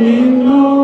믿노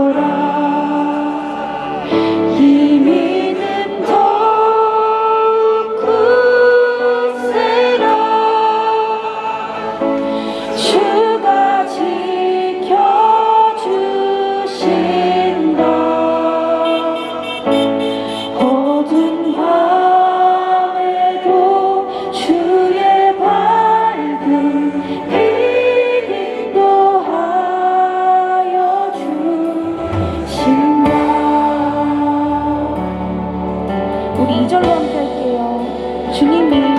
주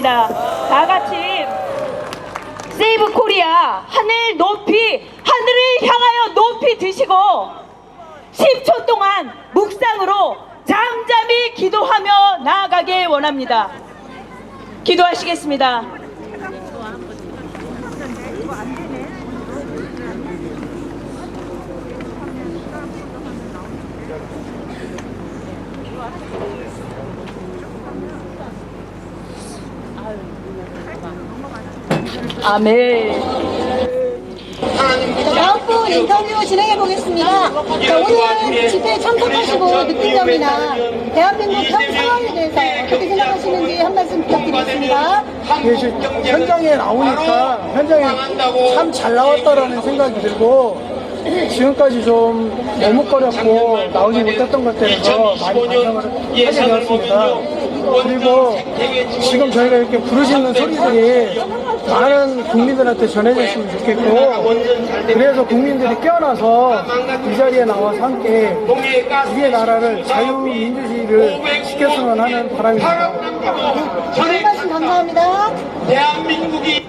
부탁드립니다. 다 같이 세이브 코리아 하늘 높이 하늘을 향하여 높이 드시고 10초 동안 묵상으로 잠잠히 기도하며 나아가길 원합니다. 기도하시겠습니다. 아멘. 자, 다음 분 인터뷰 진행해 보겠습니다. 자, 오늘 집회에 참석하시고 느낀 점이나 대한민국 현 상황에 대해서 어떻게 생각하시는지 한 말씀 부탁드리겠습니다. 지금 현장에 나오니까 현장에 참 잘 나왔다라는 생각이 들고 지금까지 좀 머뭇거렸고 나오지 못했던 것들에서 많이 반성을 하게 되었습니다. 그리고 지금 저희가 이렇게 부르짖는 소리들이 많은 국민들한테 전해졌으면 좋겠고 그래서 국민들이 깨어나서 이 자리에 나와서 함께 우리의 나라를 자유민주주의를 지켰으면 하는 바람입니다. 오늘 말씀 감사합니다. 대한민국이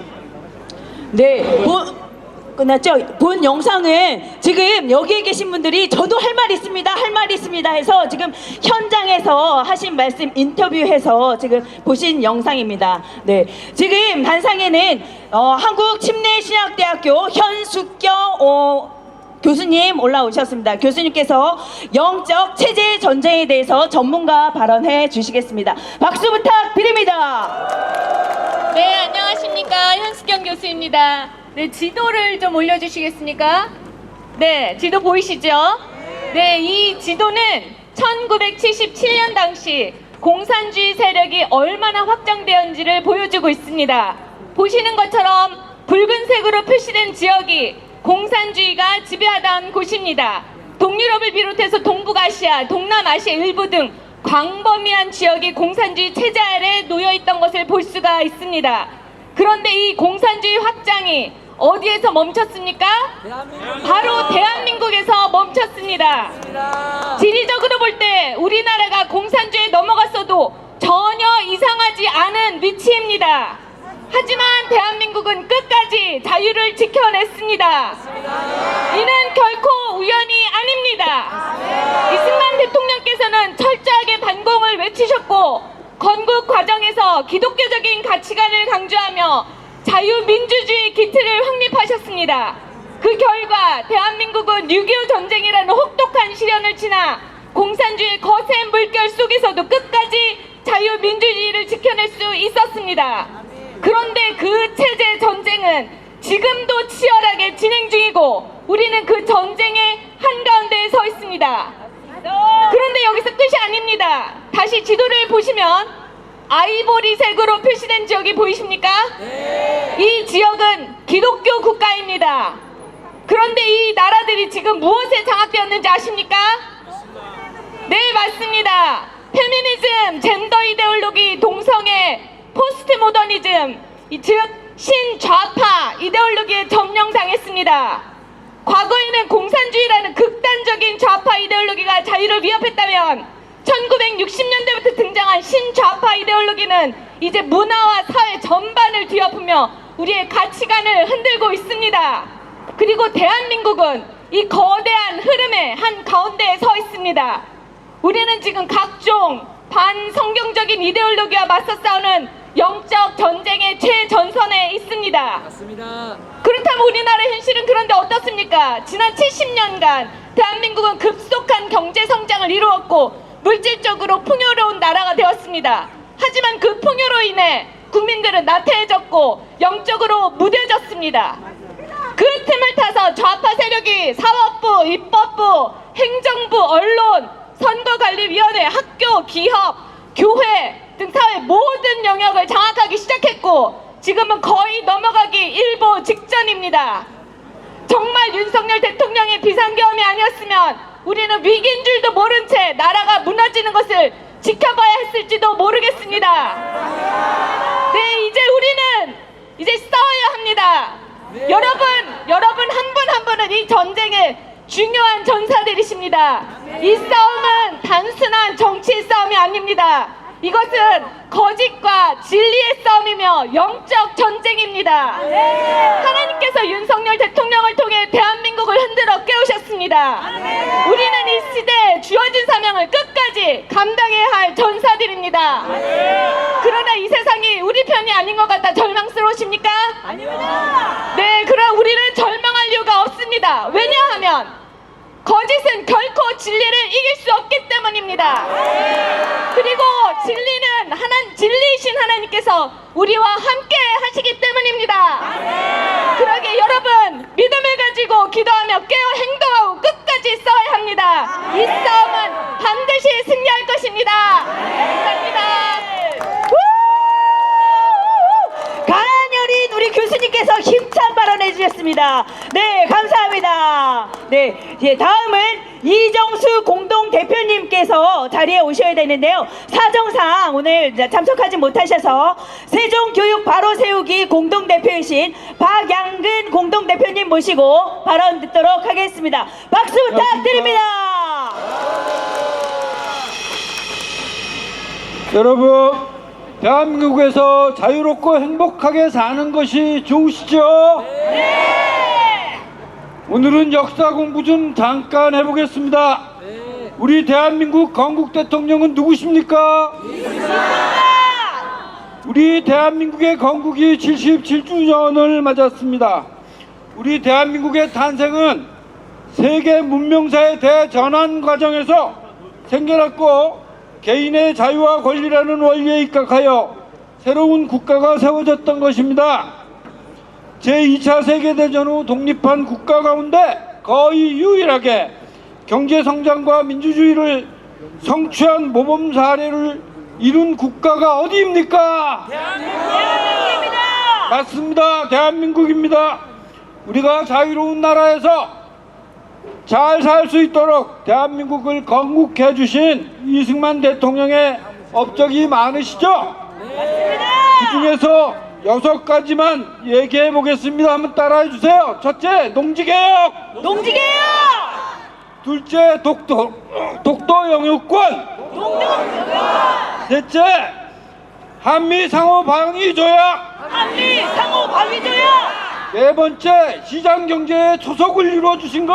네, 본, 끝났죠? 본 영상은 지금 여기에 계신 분들이 저도 할 말 있습니다, 할 말 있습니다 해서 지금 현장에서 하신 말씀 인터뷰해서 지금 보신 영상입니다. 네, 지금 단상에는 어, 한국 침례신학대학교 현숙경 어, 교수님 올라오셨습니다. 교수님께서 영적 체제 전쟁에 대해서 전문가 발언해 주시겠습니다. 박수 부탁드립니다. 네, 안녕하십니까. 현수경 교수입니다. 네, 지도를 좀 올려주시겠습니까? 네, 지도 보이시죠? 네, 이 지도는 1977년 당시 공산주의 세력이 얼마나 확장되었는지를 보여주고 있습니다. 보시는 것처럼 붉은색으로 표시된 지역이 공산주의가 지배하던 곳입니다. 동유럽을 비롯해서 동북아시아, 동남아시아 일부 등 광범위한 지역이 공산주의 체제 아래 놓여 있던 것을 볼 수가 있습니다. 그런데 이 공산주의 확장이 어디에서 멈췄습니까? 바로 대한민국에서 멈췄습니다. 지리적으로 볼 때 우리나라가 공산주의에 넘어갔어도 전혀 이상하지 않은 위치입니다. 하지만 대한민국은 끝까지 자유를 지켜냈습니다. 이는 결코 우연이 아닙니다. 이승만 대통령께서는 철저하게 반공을 외치셨고 건국 과정에서 기독교적인 가치관을 강조하며 자유민주주의 기틀을 확립하셨습니다. 그 결과 대한민국은 6.25 전쟁이라는 혹독한 시련을 지나 공산주의 거센 물결 속에서도 끝까지 자유민주주의를 지켜낼 수 있었습니다. 그런데 그 체제 전쟁은 지금도 치열하게 진행 중이고 우리는 그 전쟁의 한가운데에 서 있습니다. 그런데 여기서 끝이 아닙니다. 다시 지도를 보시면 아이보리색으로 표시된 지역이 보이십니까? 이 지역은 기독교 국가입니다. 그런데 이 나라들이 지금 무엇에 장악되었는지 아십니까? 네, 맞습니다. 페미니즘, 젠더 이데올로기, 동성애, 포스트 모더니즘, 이즉 신좌파 이데올로기에 점령당했습니다. 과거에는 공산주의라는 극단적인 좌파 이데올로기가 자유를 위협했다면 1960년대부터 등장한 신좌파 이데올로기는 이제 문화와 사회 전반을 뒤엎으며 우리의 가치관을 흔들고 있습니다. 그리고 대한민국은 이 거대한 흐름의 한 가운데에 서 있습니다. 우리는 지금 각종 반성경적인 이데올로기와 맞서 싸우는 영적 전쟁의 최전선에 있습니다. 그렇다면 우리나라의 현실은 그런데 어떻습니까? 지난 70년간 대한민국은 급속한 경제 성장을 이루었고 물질적으로 풍요로운 나라가 되었습니다. 하지만 그 풍요로 인해 국민들은 나태해졌고 영적으로 무뎌졌습니다. 그 틈을 타서 좌파 세력이 사법부, 입법부, 행정부, 언론, 선거관리위원회, 학교, 기업, 교회 등 사회 모든 영역을 장악하기 시작했고 지금은 거의 넘어가기 일보 직전입니다. 정말 윤석열 대통령의 비상계엄이 아니었으면 우리는 위기인 줄도 모른 채 나라가 무너지는 것을 지켜봐야 했을지도 모르겠습니다. 네, 이제 우리는 이제 싸워야 합니다. 여러분, 여러분 한 분 한 분은 이 전쟁의 중요한 전사들이십니다. 이 싸움은 단순한 정치의 싸움이 아닙니다. 이것은 거짓과 진리의 싸움이며 영적 전쟁입니다. 하나님께서 윤석열 대통령을 통해 대한민국을 흔들어 깨우셨습니다. 우리는 이 시대에 주어진 사명을 끝까지 감당해야 할 전사들입니다. 그러나 이 세상이 우리 편이 아닌 것 같아 절망스러우십니까? 아닙니다. 네, 그럼 우리는 절망할 이유가 없습니다. 왜냐하면 거짓은 결코 진리를 이길 수 없기 때문입니다. 그리고 진리는 하나 진리이신 하나님께서 우리와 함께 하시기 때문입니다. 그러게 여러분 믿음 네, 예, 다음은 이정수 공동 대표님께서 자리에 오셔야 되는데요. 사정상 오늘 참석하지 못하셔서 세종교육 바로 세우기 공동 대표이신 박양근 공동 대표님 모시고 발언 듣도록 하겠습니다. 박수 부탁드립니다. 여러분 대한민국에서 자유롭고 행복하게 사는 것이 좋으시죠? 오늘은 역사 공부 좀 잠깐 해보겠습니다. 우리 대한민국 건국 대통령은 누구십니까? 우리 대한민국의 건국이 77주년을 맞았습니다. 우리 대한민국의 탄생은 세계 문명사의 대전환 과정에서 생겨났고 개인의 자유와 권리라는 원리에 입각하여 새로운 국가가 세워졌던 것입니다. 제2차 세계대전 후 독립한 국가 가운데 거의 유일하게 경제성장과 민주주의를 성취한 모범 사례를 이룬 국가가 어디입니까? 대한민국입니다. 맞습니다. 대한민국입니다. 우리가 자유로운 나라에서 잘 살 수 있도록 대한민국을 건국해 주신 이승만 대통령의 업적이 많으시죠? 그 중에서 여섯 가지만 얘기해 보겠습니다. 한번 따라해 주세요. 첫째, 농지개혁. 농지개혁! 둘째, 독도, 독도 영유권. 셋째, 한미 상호 방위 조약. 한미 상호 방위 조약! 네 번째, 시장 경제의 초석을 이루어 주신 것.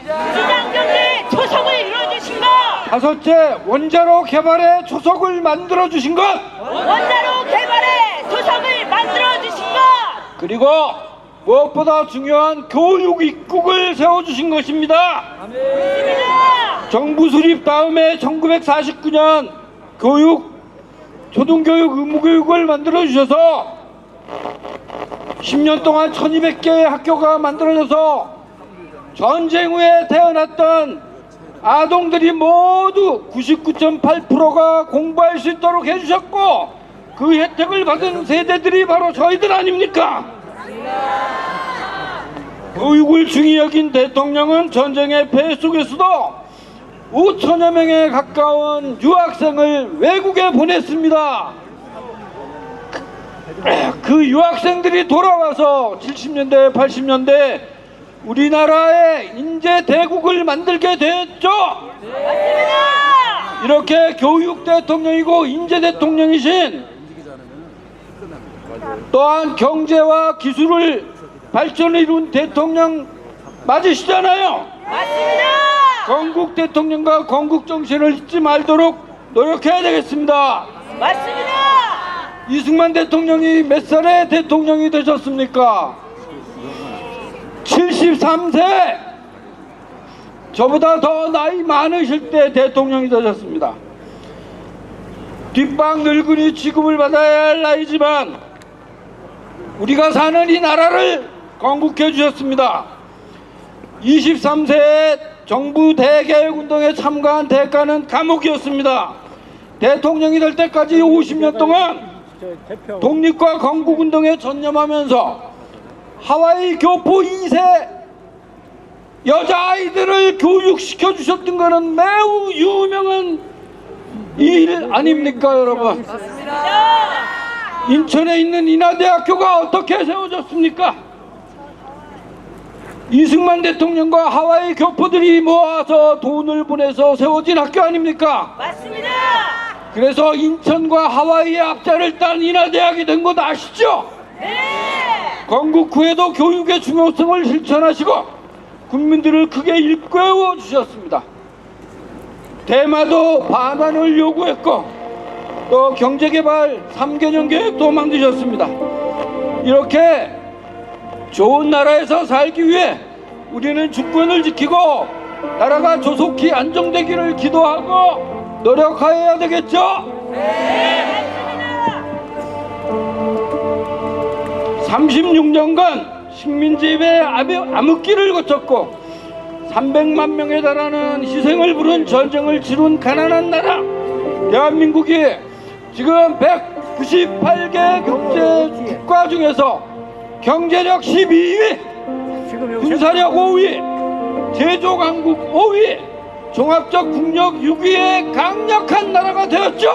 시장 경제 초성을 이루어 주신 것! 다섯째, 원자로 개발의 초석을 만들어 주신 것. 원자로 개발의 초성을 만들어주신 것! 그리고 무엇보다 중요한 교육 입국을 세워주신 것입니다. 정부 수립 다음에 1949년 교육, 초등교육, 의무교육을 만들어 주셔서 10년 동안 1200개의 학교가 만들어져서 전쟁 후에 태어났던 아동들이 모두 99.8%가 공부할 수 있도록 해주셨고 그 혜택을 받은 세대들이 바로 저희들 아닙니까? 교육을 중히 여긴 대통령은 전쟁의 폐해 속에서도 5천여 명에 가까운 유학생을 외국에 보냈습니다. 그 유학생들이 돌아와서 70년대, 80년대 우리나라의 인재 대국을 만들게 됐죠. 이렇게 교육 대통령이고 인재 대통령이신 또한 경제와 기술을 발전을 이룬 대통령 맞으시잖아요. 맞습니다! 건국 대통령과 건국 정신을 잊지 말도록 노력해야 되겠습니다. 맞습니다! 이승만 대통령이 몇 살에 대통령이 되셨습니까? 73세! 저보다 더 나이 많으실 때 대통령이 되셨습니다. 뒷방 늙은이 취급을 받아야 할 나이지만 우리가 사는 이 나라를 건국해 주셨습니다. 23세에 정부 대개혁운동에 참가한 대가는 감옥이었습니다. 대통령이 될 때까지 50년 동안 독립과 건국운동에 전념하면서 하와이 교포 2세 여자아이들을 교육시켜 주셨던 것은 매우 유명한 일 아닙니까 여러분 인천에 있는 인하대학교가 어떻게 세워졌습니까 이승만 대통령과 하와이 교포들이 모아서 돈을 보내서 세워진 학교 아닙니까 맞습니다! 그래서 인천과 하와이의 학자를 딴 인하대학이 된 것 아시죠? 네! 건국 후에도 교육의 중요성을 실천하시고 국민들을 크게 일깨워 주셨습니다. 대마도 반환을 요구했고 또 경제개발 3개년 계획도 만드셨습니다. 이렇게 좋은 나라에서 살기 위해 우리는 주권을 지키고 나라가 조속히 안정되기를 기도하고 노력해야 되겠죠? 36년간 식민지배 암흑기를 거쳤고 300만 명에 달하는 희생을 부른 전쟁을 치룬 가난한 나라 대한민국이 지금 198개 경제 국가 중에서 경제력 12위 군사력 5위 제조 강국 5위 종합적 국력 6위의 강력한 나라가 되었죠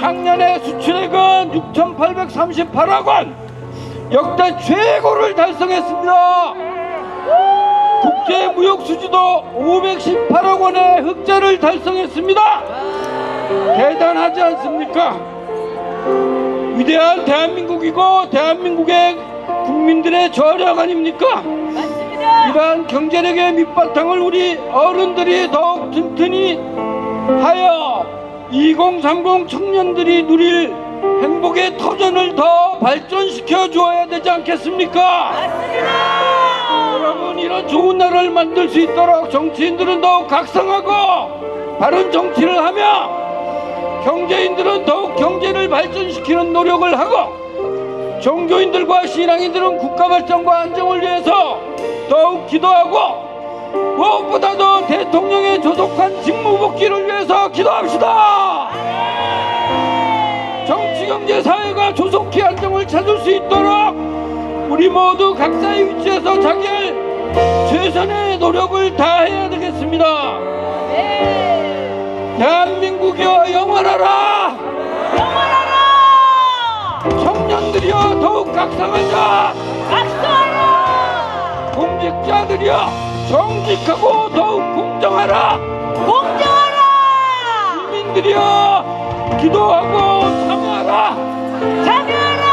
작년에 수출액은 6,838억 원 역대 최고를 달성했습니다. 국제 무역 수지도 518억 원의 흑자를 달성했습니다. 대단하지 않습니까? 위대한 대한민국이고 대한민국의 국민들의 저력 아닙니까? 이러한 경제력의 밑바탕을 우리 어른들이 더욱 튼튼히 하여 2030 청년들이 누릴 행복의 터전을 더 발전시켜 주어야 되지 않겠습니까? 여러분 이런 좋은 나라를 만들 수 있도록 정치인들은 더욱 각성하고 바른 정치를 하며 경제인들은 더욱 경제를 발전시키는 노력을 하고 종교인들과 신앙인들은 국가 발전과 안정을 위해서 더욱 기도하고 무엇보다도 대통령의 조속한 직무 복귀를 위해서 기도합시다. 정치, 경제, 사회가 조속히 안정을 찾을 수 있도록 우리 모두 각자의 위치에서 자기의 최선의 노력을 다해야 되겠습니다. 대한민국이여 영원하라! 청년들이여 더욱 각성하자! 공직자들이여 정직하고 더욱 공정하라! 공정하라! 국민들이여 기도하고 참여하라! 자유하라!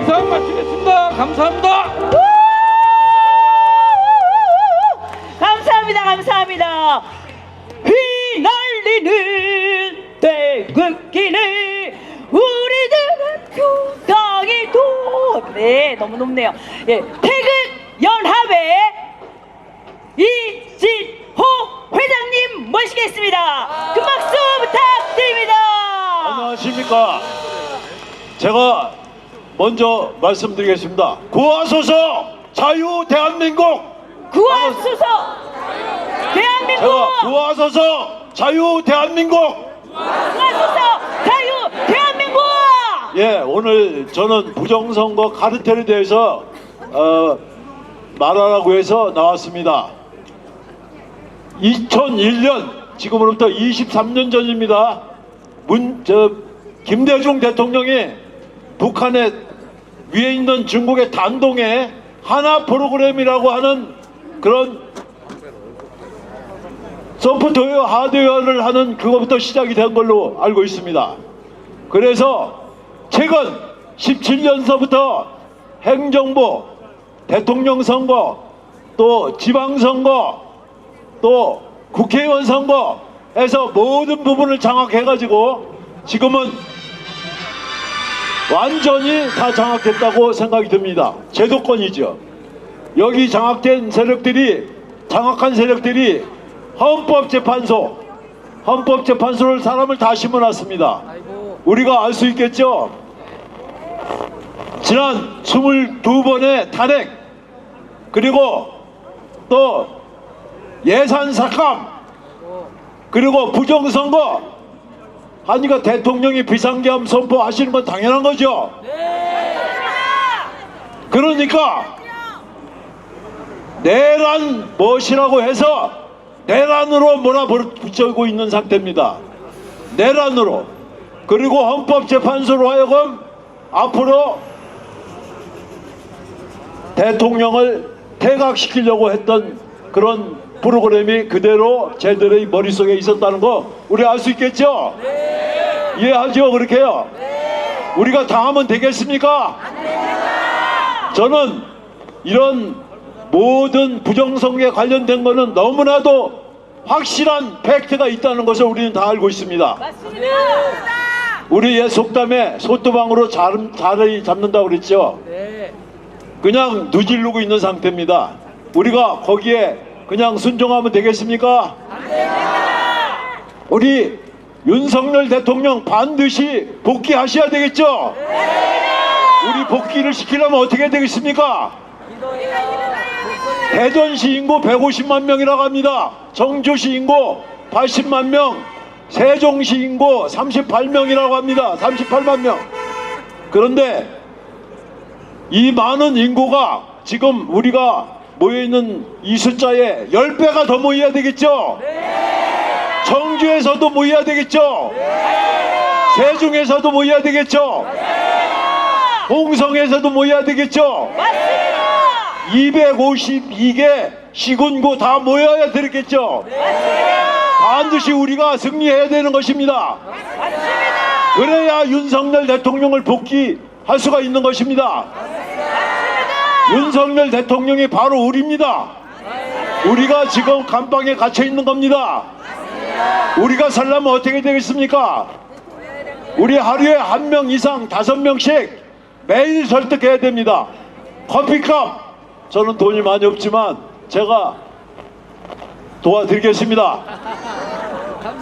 이상 마치겠습니다. 감사합니다. 감사합니다. 휘날리는 태극기를 우리들은 표당이 도. 네, 너무 높네요. 예, 태극 연합의 이진호 회장님 모시겠습니다. 큰 박수 부탁드립니다. 안녕하십니까. 제가 먼저 말씀드리겠습니다. 구하소서 자유 대한민국. 구하소서 대한민국 제가 구하소서 자유 대한민국. 구하소서 자유 대한민국 예, 오늘 저는 부정선거 카르텔에 대해서 어, 말하라고 해서 나왔습니다. 2001년 지금으로부터 23년 전입니다. 문 저 김대중 대통령이 북한의 위에 있는 중국의 단동에 하나 프로그램이라고 하는 그런 소프트웨어 하드웨어를 하는 그거부터 시작이 된 걸로 알고 있습니다. 그래서 최근 17년서부터 행정부, 대통령 선거, 또 지방선거, 또 국회의원 선거에서 모든 부분을 장악해가지고 지금은 완전히 다 장악했다고 생각이 듭니다. 제도권이죠. 여기 장악된 세력들이 장악한 세력들이 헌법재판소 헌법재판소를 사람을 다 심어놨습니다. 우리가 알 수 있겠죠. 지난 22번의 탄핵 그리고 또 예산 삭감 그리고 부정선거 하니까 대통령이 비상계엄 선포하시는 건 당연한 거죠. 그러니까 내란 무엇이라고 해서 내란으로 몰아붙이고 있는 상태입니다. 내란으로 그리고 헌법재판소로 하여금 앞으로 대통령을 퇴각시키려고 했던 그런 프로그램이 그대로 제들의 머릿속에 있었다는 거 우리 알 수 있겠죠? 이해하죠? 그렇게요? 우리가 당하면 되겠습니까? 저는 이런 모든 부정선거에 관련된 거는 너무나도 확실한 팩트가 있다는 것을 우리는 다 알고 있습니다. 우리 옛 속담에 소뚜방으로 잘, 자리 잡는다고 그랬죠? 그냥 누질르고 있는 상태입니다. 우리가 거기에 그냥 순종하면 되겠습니까? 우리 윤석열 대통령 반드시 복귀하셔야 되겠죠? 우리 복귀를 시키려면 어떻게 되겠습니까? 대전시 인구 150만 명이라고 합니다. 정주시 인구 80만 명, 세종시 인구 38명이라고 합니다. 38만 명. 그런데 이 많은 인구가 지금 우리가 모여있는 이 숫자에 10배가 더 모여야 되겠죠? 청주에서도 모여야 되겠죠? 세종에서도 모여야 되겠죠? 홍성에서도 모여야 되겠죠? 252개 시군구 다 모여야 되겠죠? 반드시 우리가 승리해야 되는 것입니다. 그래야 윤석열 대통령을 복귀할 수가 있는 것입니다. 윤석열 대통령이 바로 우리입니다. 우리가 지금 감방에 갇혀 있는 겁니다. 우리가 살려면 어떻게 되겠습니까? 우리 하루에 한 명 이상 다섯 명씩 매일 설득해야 됩니다. 커피값 저는 돈이 많이 없지만 제가 도와드리겠습니다.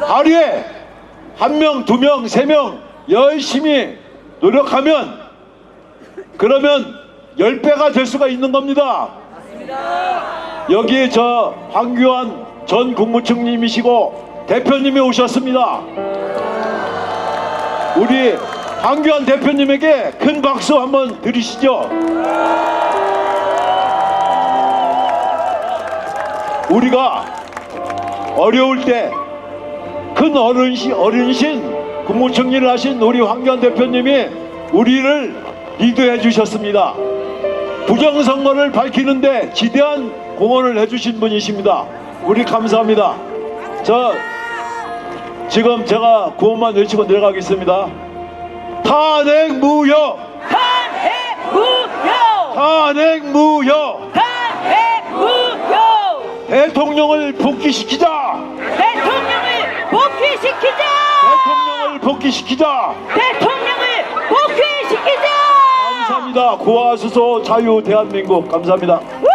하루에 한 명, 두 명, 세 명 열심히 노력하면 그러면 열 배가 될 수가 있는 겁니다. 여기 저 황교안 전 국무총리님이시고 대표님이 오셨습니다. 우리 황교안 대표님에게 큰 박수 한번 드리시죠. 우리가 어려울 때 큰 어른신, 어른신 국무총리를 하신 우리 황교안 대표님이 우리를 리드해 주셨습니다. 부정선거를 밝히는데 지대한 공헌을 해주신 분이십니다. 우리 감사합니다. 저 지금 제가 구호만 외치고 내려가겠습니다. 탄핵 무효! 탄핵 무효! 탄핵 무효! 탄핵 무효! 대통령을 복귀시키자! 대통령을 복귀시키자! 대통령을 복귀시키자! 대통령을 복귀시키자! 감사합니다. 고하수소 자유 대한민국 감사합니다. 우!